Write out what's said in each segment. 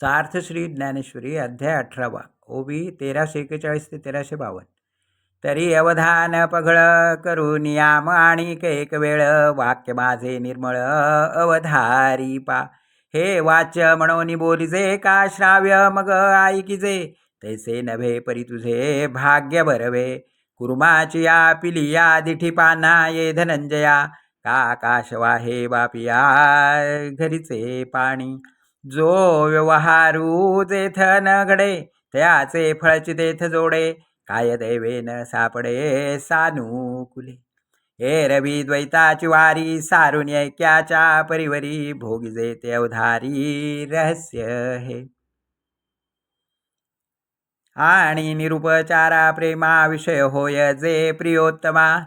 सार्थ श्री ज्ञानेश्वरी अध्याय अठरावा. ओबी तेराशे एकेचाळीस ते तेराशे बावन्न. तरी अवधान पघळ करून याम आणि एक वेळ. वाक्य माझे निर्मळ अवधारी पा. हे वाच्य म्हणून बोलिजे का श्राव्य मग ऐकिजे तैसे नभे परी तुझे भाग्य बरवे. कुर्माची या पिलिया दिठी पाना ये धनंजया. का आकाशवा हे बापिया घरीचे पाणी. जो व्यवहारू जेथ न घडे त्याचे फळची तेथ जोडे काय देवेन सापडे सानुकुले. हे रवी द्वैताची वारी सारून ऐक्याच्या परिवरी भोगिजे ते अवधारी रहस्य हे. आणि निरुपचारा प्रेमा विषय होय जे प्रियोत्तमा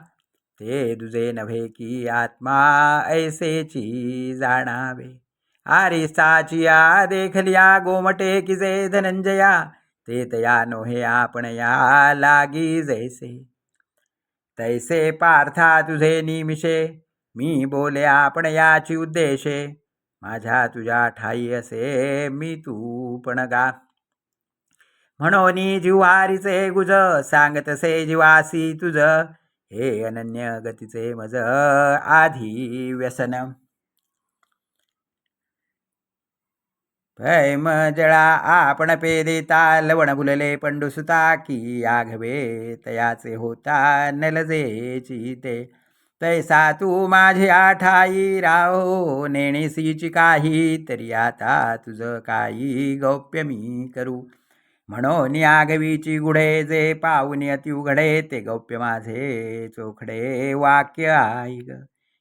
ते दुजे नव्हे की आत्मा ऐसेची जाणावे. आरिसाचिया देखलिया गोमटे की धनंजया ते तया नोहे आपण या लागी जैसे तैसे पार्था तुझे निमिषे मी बोले आपण याची उद्देशे माझ्या तुझ्या ठाई असे मी तू पण गा म्हणून जिवारीचे गुज सांगतसे जिवासी तुझ हे अनन्य गतीचे मज आधी व्यसन भैम जळा आपण पेदिता लवण बुलले पंडुसुता की आघवे तयाचे होता नलजेची ते. तैसा तू माझी आठाई राहो नेणीसीची काही तरी आता तुझं काही गौप्य मी करू. म्हणून आगवीची गुढे जे पाऊन अति उघडे ते गौप्य माझे चोखडे वाक्य